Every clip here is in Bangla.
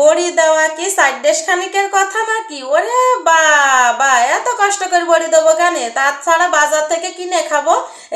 বড়ি দেওয়া কি সাইড দেশ খানিকের কথা নাকি? ওরে বাবা, এত কষ্ট করে বড়ি দেবো কেনে? তাছাড়া বাজার থেকে কিনে খাব।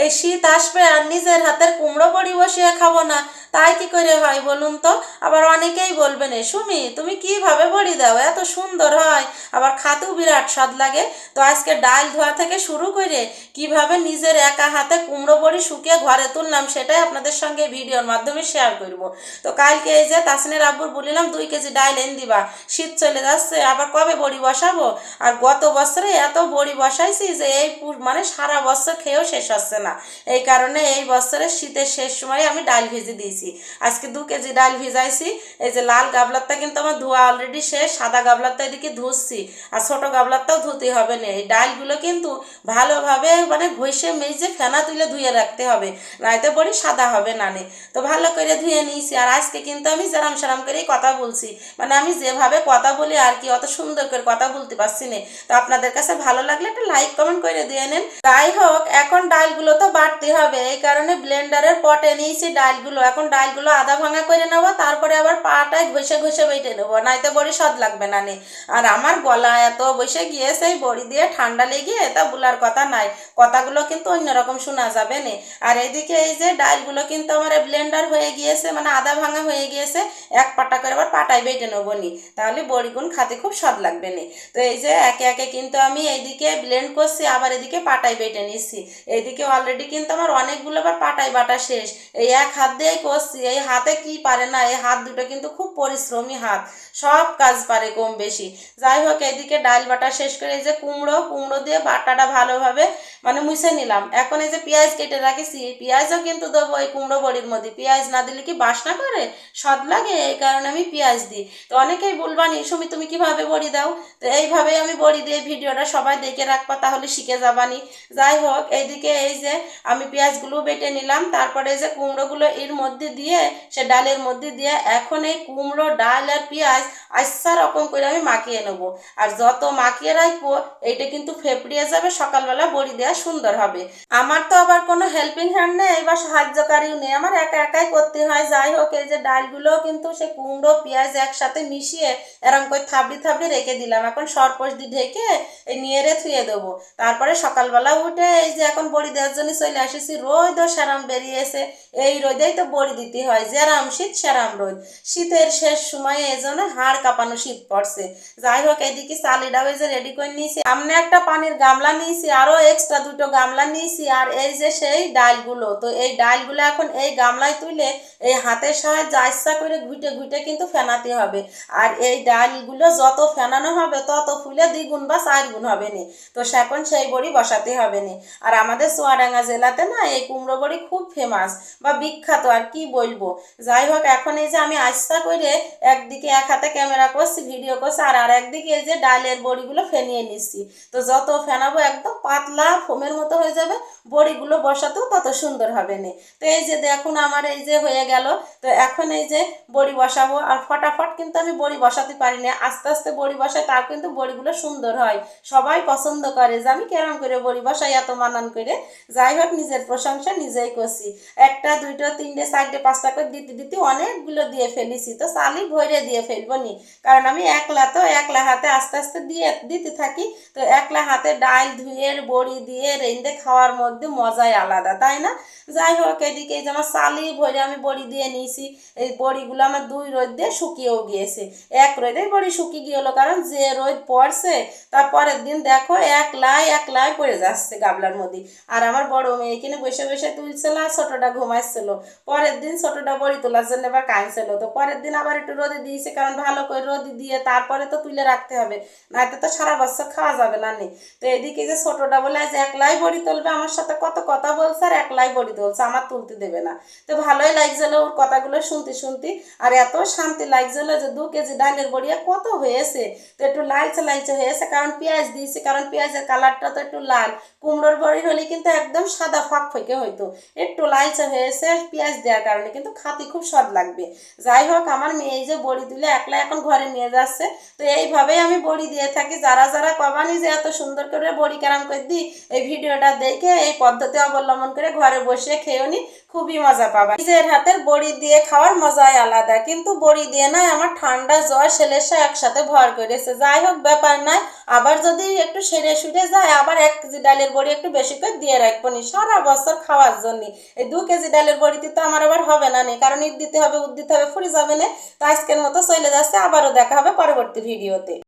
এই শীত আসবে আর নিজের হাতের কুমড়ো বড়ি বসিয়ে খাব না। তাই কি করে হয় বলুন তো? আবার অনেকেই বলবেন এ সুমি, তুমি কীভাবে বড়ি দাও? এত সুন্দর হয়। আবার খাতেও বিরাট স্বাদ লাগে। তো আজকে ডাল ধোয়া থেকে শুরু করে কীভাবে নিজের একা হাতে কুমড়ো বড়ি শুকিয়ে ঘরে তুললাম সেটাই আপনাদের সঙ্গে ভিডিওর মাধ্যমে শেয়ার করব। তো কালকে এই যে তাসনের আব্বুর বলিলাম, দুই কেজি ডাল এনে দিবা। শীত চলে যাচ্ছে, আবার কবে বড়ি বসাবো? আর গত বছরে এত বড়ি বসাইছি যে এই মানে সারা বছর খেয়েও শেষ হচ্ছে না। এই কারণে এই বছরের শীতের শেষ সময় আমি ডাল ভেজে দিয়েছি। আজকে দু কেজি ডাল ভিজাইছি, এই যে লাল গাবলারটা কিন্তু আমার ধোয়া অলরেডি শেষ, সাদা গাবলারটা এদিকে ধুচ্ছি, আর ছোট গাবলারটাও ধুতে হবে না। এই ডালগুলো কিন্তু ভালোভাবে মানে ঘষে মেজে ফেনা তুলে ধুয়ে রাখতে হবে নয়তো বড়ি সাদা হবে না নে তো ভালো করে ধুয়ে নিয়েছি, আর আজকে কিন্তু আমি সেরাম সেরাম করেই কথা বলছি। মানে আমি যেভাবে কথা বলি আর কি, অত সুন্দর করে কথা বলতে পারছি না। তো আপনাদের কাছে ভালো লাগলে একটা লাইক, কমেন্ট করে দিয়ে নেন। যাই হোক, এখন ডালগুলো তো বাড়তে হবে, এই কারণে ব্লেন্ডারের পটে নিয়েছি ডালগুলো। এখন ডালগুলো আধা ভাঙা করে নেব, তারপরে আবার পাটায় ঘষে ঘষে বেটে নেব, নাইতে বড়ি সদ লাগবে না নে। আর আমার গলা এত বসে গিয়েছে, বড়ি দিয়ে ঠান্ডা লেগে তা বোলার কথা নাই। কথাগুলো কিন্তু অন্যরকম শোনা যাবে না। আর এইদিকে এই যে ডালগুলো কিন্তু আমার ব্লেন্ডার হয়ে গিয়েছে মানে আধা ভাঙা হয়ে গিয়েছে, এক পাটা করে আবার পাটায় বেটে নেব নি। তাহলে বড়িগুন খাতে খুব স্বাদ লাগবে নি। তো এই যে একে একে কিন্তু আমি এইদিকে ব্লেন্ড করছি, আবার এদিকে পাটায় বেটে নিচ্ছি এইদিকে অলরেডি কিন্তু আমার অনেকগুলো আবার পাটায় বাটা শেষ। এই এক হাত দিয়েই করছি, এই হাতে কি পারে না, এই হাত দুটো কিন্তু খুব পরিশ্রমী হাত। সব কাজ পারে কম বেশি। যাই হোক এদিকে ডাল বাটা শেষ করে এই যে কুমড়ো কুমড়ো দিয়ে বাটাটা ভালোভাবে মানে মুছে নিলাম। এখন এই যে পেঁয়াজ কেটে রাখেছি, পেঁয়াজও কিন্তু দেবো এই কুমড়ো বড়ির মধ্যে। পেঁয়াজ না দিলে কি বাসনা করে? স্বাদ লাগে, এই কারণে আমি পেঁয়াজ দিই। তো অনেকেই বলবানি সুমি তুমি কীভাবে বড়ি দাও? তো এইভাবেই আমি বড়ি দিয়ে ভিডিওটা সবাই দেখে রাখবা, তাহলে শিখে যাবানি। যাই হোক, এইদিকে এই যে আমি পেঁয়াজগুলো বেটে নিলাম, তারপরে এই যে কুমড়োগুলো এর মধ্যে দিয়ে, সে ডালের মধ্যে দিয়ে এখন এই কুমড়ো, ডাল আর পেঁয়াজ আচ্ছা রকম করে আমি মাখিয়ে নেব। আর যত মাখিয়ে রাখব, এইটা কিন্তু ফেপড়িয়ে যাবে, সকালবেলা বড়ি দেওয়া সুন্দর হবে। আমার তো আবার কোনো হেল্পিং হ্যান্ড নেই বা সাহায্যকারীও নেই, আমার একা একাই করতে হয়। যাই হোক, এই যে ডালগুলো কিন্তু সে কুমড়ো, পেঁয়াজ একসাথে মিশিয়ে এরকম করে থাবড়ি থাবড়ি রেখে দিলাম। এখন সরপোষ দিয়ে ঢেকে এই নিয়ে রে থুয়ে দেবো। তারপরে সকালবেলা উঠে এই যে এখন বড়ি দেওয়ার জন্য চলে আসেছি। রোদ ও সেরাম বেরিয়েছে। এই রোদেই তো বড়ি দিতে হয়। যেরাম শীত, সেরাম রোদ। শীতের শেষ সময়ে এই জন্য হাড় কাঁপানো শীত পড়ছে। যাই হোক এইদিকে চালিটাও এই যে রেডি করে নিয়েছি। সামনে একটা পানির গামলা নিয়েছি। আরও এক্সট্রা দুটো গামলা নিয়েছি। আর এই যে সেই ডালগুলো। তো এই ডালগুলো এখন এই গামলায় তুলে এই হাতের সাহায্যে আইসা করে ঘুটে ঘুটে কিন্তু ফেনাতে হবে। আর এই ডালগুলো যত ফেনানো হবে, তত ফুলে দ্বিগুণ বা চার গুণ হবে নি। তো এখন সেই বড়ি বসাতে হবে নি। আর আমাদের চুয়াডাঙ্গা জেলাতে না এই কুমড়ো বড়ি খুব ফেমাস বা বিখ্যাত, আর কি বলব? যাই হোক, এখন এই যে আমি আস্তা করে একদিকে এক হাতে ক্যামেরা করছি ভিডিও করছি, আর আর একদিকে এই যে ডালের বড়িগুলো ফেনিয়ে নিচ্ছি। তো যত ফেনাবো একদম পাতলা ফোমের মতো হয়ে যাবে, বড়িগুলো বসাতেও তত সুন্দর হবে না। তো এই যে দেখুন, আমার এই যে হয়ে গেল। তো এখন এই যে বড়ি বসাবো, আর ফটাফট কিন্তু আমি বড়ি বসাতে পারি না। আস্তে আস্তে বড়ি বসাই, তাও কিন্তু বড়িগুলো সুন্দর হয়। সবাই পছন্দ করে যে আমি কেরম করে বড়ি বসাই, এত মানান করে। যাই হোক, নিজের প্রশংসা নিজেই করছি। একটা, দুইটা, তিনটে, চারটে, পাঁচটা করে দিতে দিতে অনেকগুলো দিয়ে ফেলেছি। তো চালি ভরে দিয়ে ফেলব নি। কারণ আমি একলা তো একলা হাতে আস্তে আস্তে দিয়ে দিতে থাকি। তো একলা হাতে ডাল ধুয়ে, বড়ি দিয়ে, রেঁধে খাওয়ার মধ্যে মজাই আলাদা, তাই না? যাই হোক, এদিকে যে আমার চালি ভরে আমি বড়ি দিয়ে নিয়েছি। এই বড়িগুলো আমার দুই রোদ দিয়ে শুকিয়েও গিয়েছে। এক রোদেই বড়ি শুকিয়ে গিয়েলো, কারণ যে রোদ পড়ছে, তার পরের দিন দেখো এক লাই এক লাই পড়ে যাচ্ছে গাবলার মধ্যে। আর আমার বড় মেয়ে এখানে বসে বসে তুলছিল আর ছোটোটা ঘুমাইছিল পরের দিন ছোটোটা বড়ি তোলার জন্য এবার কাঁদছিল। তো পরের দিন আবার একটু রোদে দিয়েছে, কারণ ভালো করে রোদে দিয়ে তারপরে তো তুলে রাখতে হবে নয়তো তো সারা বছর খাওয়া যাবে না নি। তো এদিকে যে ছোটোটা বলে যে একলাই বড়ি তুলবে, আমার সাথে কত কথা বলছে আর একলাই বড়ি তুলছে, আমার তুলতে দেবে না। তো ভালোই লাগছিল ওর কথাগুলো শুনতে শুনতে, আর এত শান্তি লাগছিল যে দু কেজি ডালের বড়িয়া কত হয়েছে? তো একটু লালচে লালচে হয়েছে, কারণ পেঁয়াজ দিয়েছি, কারণ পেঁয়াজের কালারটা তো একটু লাল। কুমড়োর বড়ি হলে কিন্তু একদম সাদা ফাঁক ফেঁকে হইতো। একটু লালচে হয়েছে, পেঁয়াজ দেওয়ার কারণে কিন্তু খাতি খুব স্বাদ লাগবে। যাই হোক, আমার মেয়ে যে বড়ি তুলে একলা এখন ঘরে নিয়ে যাচ্ছে। তো এইভাবেই আমি বড়ি দিয়ে থাকি। যারা যারা কবানি যে এত সুন্দর করে বড়ি কেরাম করে দিই, এই ভিডিওটা দেখে এই পদ্ধতি অবলম্বন করে ঘরে বসে খেয়েও নি, খুবই মজা পাবা। নিজের হাতের বড়ি দিয়ে খাওয়ার মজাই আলাদা, কিন্তু বড়ি দিয়ে নয় আমার ঠান্ডা জ্বর সেলেসা একসাথে ভর করেছে। যাই হোক, ব্যাপার নাই। আবার যদি একটু সেরে সুরে যায়, আবার এক কেজি ডালের বড়ি একটু বেশি করে দিয়ে রাখব নি, সারা বছর খাওয়ার জন্য। এই দু কেজি ডালের বড়িতে তো আমার আবার হবে না নি, কারণ ঈদ দিতে হবে উদ্দিতে হবে, ফুরি যাবে না। তো আজকের মতো চলে যাচ্ছে, আবারও দেখা হবে পরবর্তী ভিডিওতে।